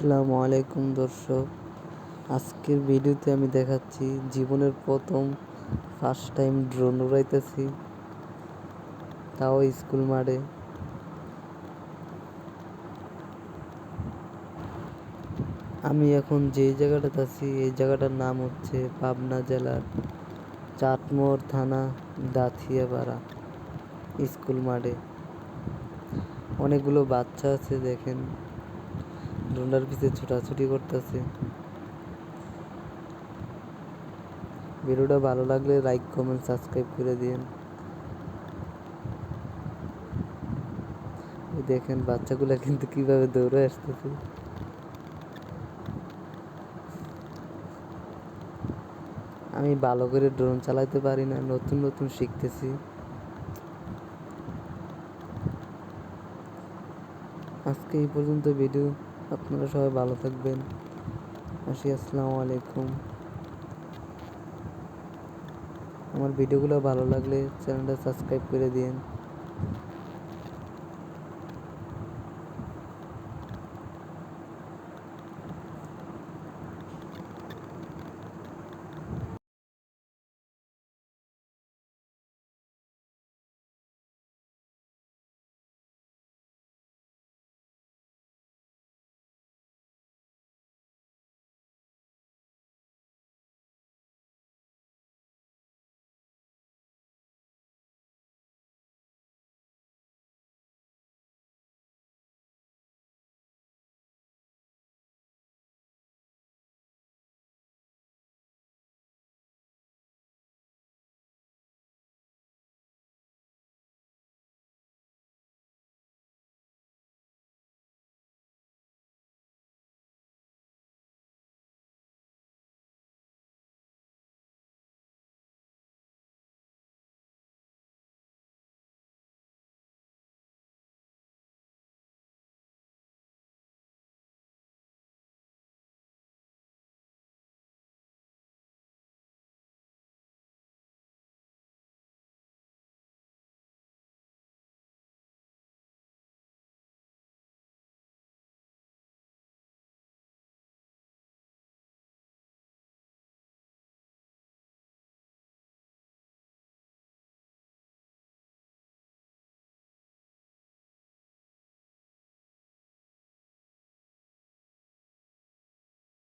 আসসালামু আলাইকুম দর্শক। আজকের ভিডিওতে আমি দেখাচ্ছি জীবনের প্রথম ফার্স্ট টাইম ড্রোন উড়াইতেছি। তাও স্কুল মাঠে। আমি এখন যে জায়গাটাতে আছি, এই জায়গাটার নাম হচ্ছে পাবনা জেলার চাটমোড় থানা, দাথিয়াপাড়া স্কুল মাঠে। অনেকগুলো বাচ্চা আছে দেখেন। ড্রোনটার পিছে ছোটাছুটি করতেছে। ভিডিওটা ভালো লাগলে লাইক কমেন্ট সাবস্ক্রাইব করে দিন দেখেন বাচ্চাগুলো কিন্তু কীভাবে দৌড়ে আসতেছে। আমি ভালো করে ড্রোন চালাতে পারি না, নতুন নতুন শিখতেছি। আজকে এই পর্যন্ত ভিডিও আপনারা সবাই ভালো থাকবেন। আসি, আসসালামু আলাইকুম। আমার ভিডিওগুলো ভালো লাগলে চ্যানেলটা সাবস্ক্রাইব করে দিন